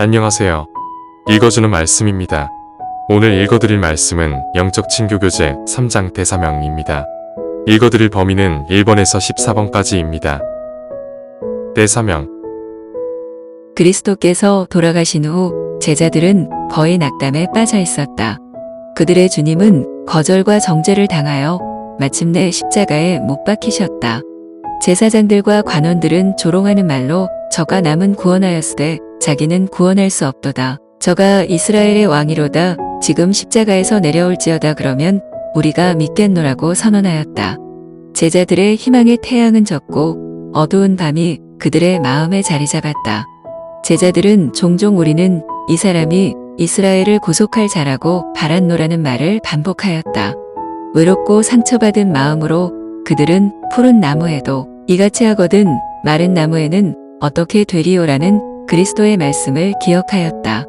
안녕하세요. 읽어주는 말씀입니다. 오늘 읽어드릴 말씀은 영적 친교 교재 3장 대사명입니다. 읽어드릴 범위는 1번에서 14번까지입니다. 대사명 그리스도께서 돌아가신 후 제자들은 거의 낙담에 빠져 있었다. 그들의 주님은 거절과 정죄를 당하여 마침내 십자가에 못 박히셨다. 제사장들과 관원들은 조롱하는 말로 저가 남은 구원하였으되 자기는 구원할 수 없도다. 저가 이스라엘의 왕이로다. 지금 십자가에서 내려올지어다 그러면 우리가 믿겠노라고 선언하였다. 제자들의 희망의 태양은 졌고 어두운 밤이 그들의 마음에 자리 잡았다. 제자들은 종종 우리는 이 사람이 이스라엘을 구속할 자라고 바란노라는 말을 반복하였다. 외롭고 상처받은 마음으로 그들은 푸른 나무에도 이같이 하거든 마른 나무에는 어떻게 되리오라는 그리스도의 말씀을 기억하였다.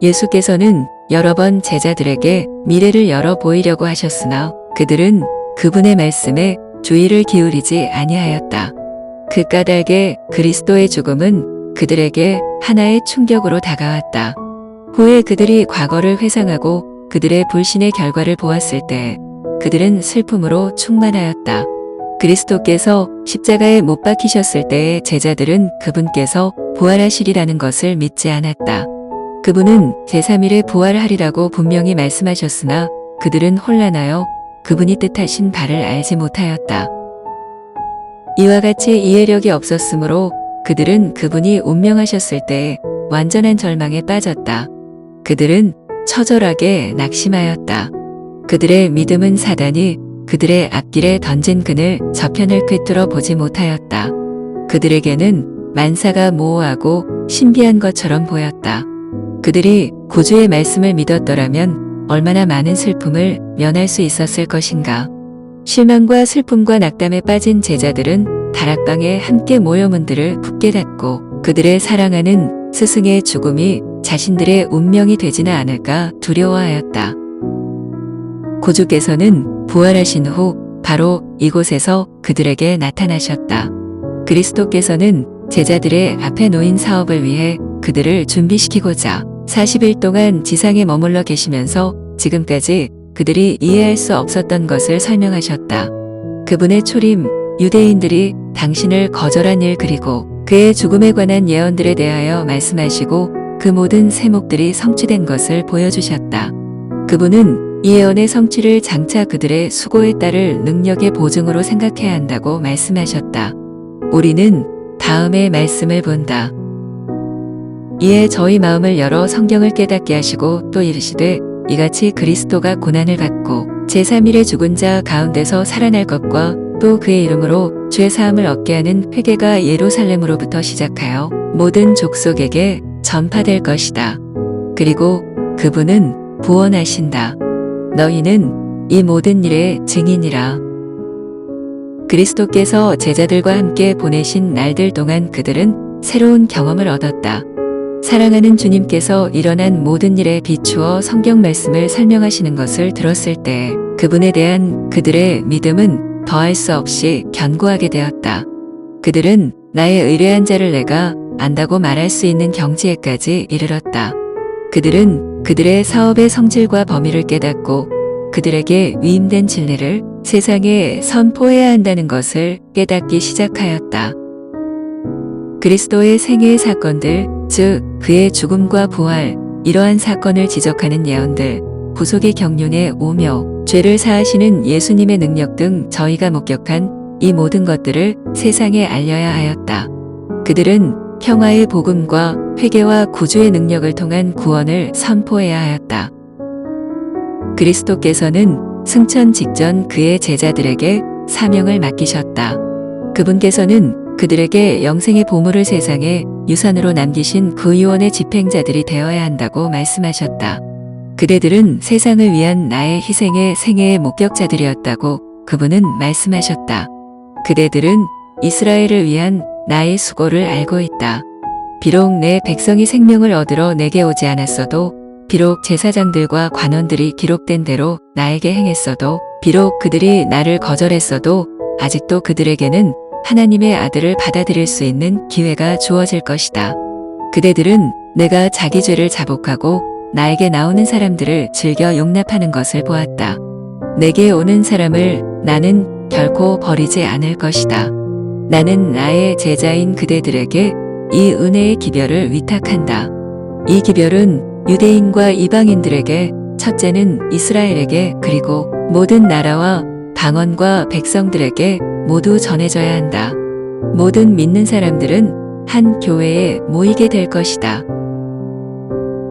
예수께서는 여러 번 제자들에게 미래를 열어 보이려고 하셨으나 그들은 그분의 말씀에 주의를 기울이지 아니하였다. 그 까닭에 그리스도의 죽음은 그들에게 하나의 충격으로 다가왔다. 후에 그들이 과거를 회상하고 그들의 불신의 결과를 보았을 때 그들은 슬픔으로 충만하였다. 그리스도께서 십자가에 못 박히셨을 때의 제자들은 그분께서 부활하시리라는 것을 믿지 않았다. 그분은 제3일에 부활하리라고 분명히 말씀하셨으나 그들은 혼란하여 그분이 뜻하신 바를 알지 못하였다. 이와 같이 이해력이 없었으므로 그들은 그분이 운명하셨을 때 완전한 절망에 빠졌다. 그들은 처절하게 낙심하였다. 그들의 믿음은 사단이 그들의 앞길에 던진 그늘 저편을 꿰뚫어 보지 못하였다. 그들에게는 만사가 모호하고 신비한 것처럼 보였다. 그들이 구주의 말씀을 믿었더라면 얼마나 많은 슬픔을 면할 수 있었을 것인가. 실망과 슬픔과 낙담에 빠진 제자들은 다락방에 함께 모여 문들을 굳게 닫고 그들의 사랑하는 스승의 죽음이 자신들의 운명이 되지는 않을까 두려워하였다. 구주께서는 부활하신 후 바로 이곳에서 그들에게 나타나셨다. 그리스도께서는 제자들의 앞에 놓인 사업을 위해 그들을 준비시키고자 40일 동안 지상에 머물러 계시면서 지금까지 그들이 이해할 수 없었던 것을 설명하셨다. 그분의 초림, 유대인들이 당신을 거절한 일 그리고 그의 죽음에 관한 예언들에 대하여 말씀하시고 그 모든 세목들이 성취된 것을 보여주셨다. 그분은 이 예언의 성취를 장차 그들의 수고에 따를 능력의 보증으로 생각해야 한다고 말씀하셨다. 우리는 다음의 말씀을 본다. 이에 저희 마음을 열어 성경을 깨닫게 하시고 또 이르시되 이같이 그리스도가 고난을 받고 제3일에 죽은 자 가운데서 살아날 것과 또 그의 이름으로 죄 사함을 얻게 하는 회개가 예루살렘으로부터 시작하여 모든 족속에게 전파될 것이다. 그리고 그분은 구원하신다. 너희는 이 모든 일의 증인이라. 그리스도께서 제자들과 함께 보내신 날들 동안 그들은 새로운 경험을 얻었다. 사랑하는 주님께서 일어난 모든 일에 비추어 성경 말씀을 설명하시는 것을 들었을 때 그분에 대한 그들의 믿음은 더할 수 없이 견고하게 되었다. 그들은 나의 의뢰한 자를 내가 안다고 말할 수 있는 경지에까지 이르렀다. 그들은 그들의 사업의 성질과 범위를 깨닫고 그들에게 위임된 진리를 세상에 선포해야 한다는 것을 깨닫기 시작하였다. 그리스도의 생애의 사건들, 즉 그의 죽음과 부활, 이러한 사건을 지적하는 예언들, 구속의 경륜의 오묘, 죄를 사하시는 예수님의 능력 등 저희가 목격한 이 모든 것들을 세상에 알려야 하였다. 그들은 평화의 복음과 회개와 구주의 능력을 통한 구원을 선포해야 하였다. 그리스도께서는 승천 직전 그의 제자들에게 사명을 맡기셨다. 그분께서는 그들에게 영생의 보물을 세상에 유산으로 남기신 그 유언의 집행자들이 되어야 한다고 말씀하셨다. 그대들은 세상을 위한 나의 희생의 생애의 목격자들이었다고 그분은 말씀하셨다. 그대들은 이스라엘을 위한 나의 수고를 알고 있다. 비록 내 백성이 생명을 얻으러 내게 오지 않았어도 비록 제사장들과 관원들이 기록된 대로 나에게 행했어도 비록 그들이 나를 거절했어도 아직도 그들에게는 하나님의 아들을 받아들일 수 있는 기회가 주어질 것이다. 그대들은 내가 자기 죄를 자복하고 나에게 나오는 사람들을 즐겨 용납하는 것을 보았다. 내게 오는 사람을 나는 결코 버리지 않을 것이다. 나는 나의 제자인 그대들에게 이 은혜의 기별을 위탁한다. 이 기별은 유대인과 이방인들에게 첫째는 이스라엘에게 그리고 모든 나라와 방언과 백성들에게 모두 전해져야 한다. 모든 믿는 사람들은 한 교회에 모이게 될 것이다.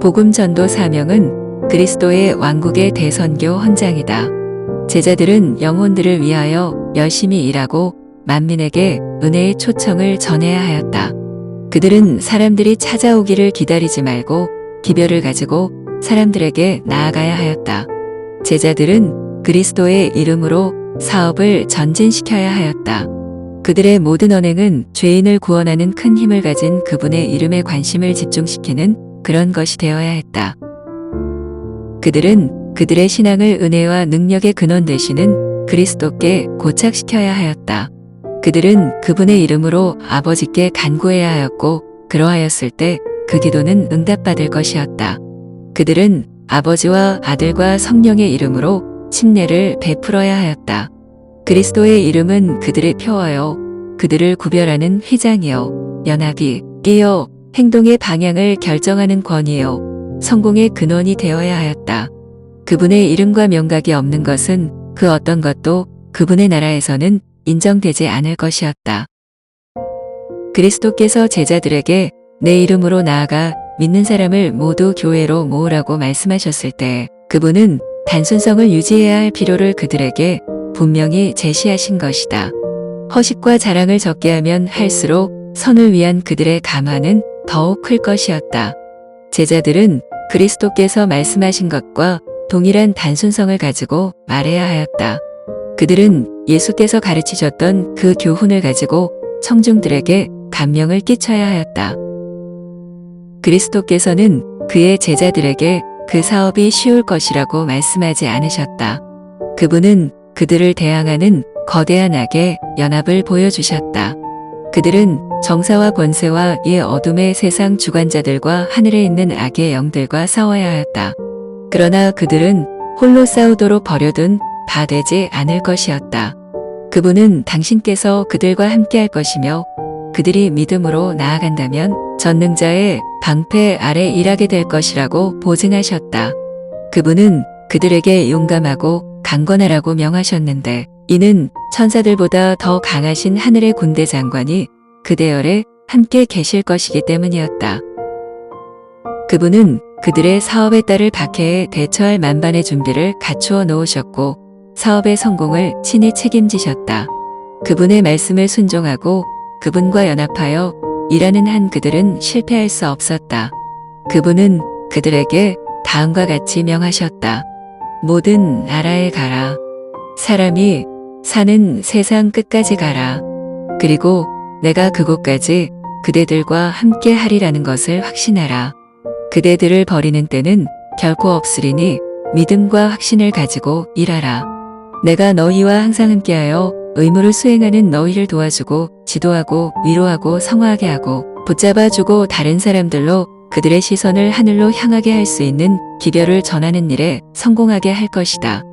복음 전도 사명은 그리스도의 왕국의 대선교 헌장이다. 제자들은 영혼들을 위하여 열심히 일하고 만민에게 은혜의 초청을 전해야 하였다. 그들은 사람들이 찾아오기를 기다리지 말고 기별을 가지고 사람들에게 나아가야 하였다. 제자들은 그리스도의 이름으로 사업을 전진시켜야 하였다. 그들의 모든 언행은 죄인을 구원하는 큰 힘을 가진 그분의 이름에 관심을 집중시키는 그런 것이 되어야 했다. 그들은 그들의 신앙을 은혜와 능력의 근원 되시는 그리스도께 고착시켜야 하였다. 그들은 그분의 이름으로 아버지께 간구해야 하였고 그러하였을 때 그 기도는 응답받을 것이었다. 그들은 아버지와 아들과 성령의 이름으로 침례를 베풀어야 하였다. 그리스도의 이름은 그들의 표어요. 그들을 구별하는 휘장이요. 연합이 이요. 행동의 방향을 결정하는 권위요. 성공의 근원이 되어야 하였다. 그분의 이름과 명각이 없는 것은 그 어떤 것도 그분의 나라에서는 인정되지 않을 것이었다. 그리스도께서 제자들에게 내 이름으로 나아가 믿는 사람을 모두 교회로 모으라고 말씀하셨을 때 그분은 단순성을 유지해야 할 필요를 그들에게 분명히 제시하신 것이다. 허식과 자랑을 적게 하면 할수록 선을 위한 그들의 감화는 더욱 클 것이었다. 제자들은 그리스도께서 말씀하신 것과 동일한 단순성을 가지고 말해야 하였다. 그들은 예수께서 가르치셨던 그 교훈을 가지고 청중들에게 감명을 끼쳐야 하였다. 그리스도께서는 그의 제자들에게 그 사업이 쉬울 것이라고 말씀하지 않으셨다. 그분은 그들을 대항하는 거대한 악의 연합을 보여주셨다. 그들은 정사와 권세와 이 어둠의 세상 주관자들과 하늘에 있는 악의 영들과 싸워야 하였다. 그러나 그들은 홀로 싸우도록 버려둔 바 되지 않을 것이었다. 그분은 당신께서 그들과 함께 할 것이며 그들이 믿음으로 나아간다면 전능자의 방패 아래 일하게 될 것이라고 보증하셨다. 그분은 그들에게 용감하고 강건하라고 명하셨는데 이는 천사들보다 더 강하신 하늘의 군대 장관이 그 대열에 함께 계실 것이기 때문이었다. 그분은 그들의 사업에 따를 박해에 대처할 만반의 준비를 갖추어 놓으셨고 사업의 성공을 친히 책임지셨다. 그분의 말씀을 순종하고 그분과 연합하여 일하는 한 그들은 실패할 수 없었다. 그분은 그들에게 다음과 같이 명하셨다. 모든 나라에 가라. 사람이 사는 세상 끝까지 가라. 그리고 내가 그곳까지 그대들과 함께 하리라는 것을 확신하라. 그대들을 버리는 때는 결코 없으리니 믿음과 확신을 가지고 일하라. 내가 너희와 항상 함께하여 의무를 수행하는 너희를 도와주고 지도하고 위로하고 성화하게 하고 붙잡아 주고 다른 사람들로 그들의 시선을 하늘로 향하게 할 수 있는 기별을 전하는 일에 성공하게 할 것이다.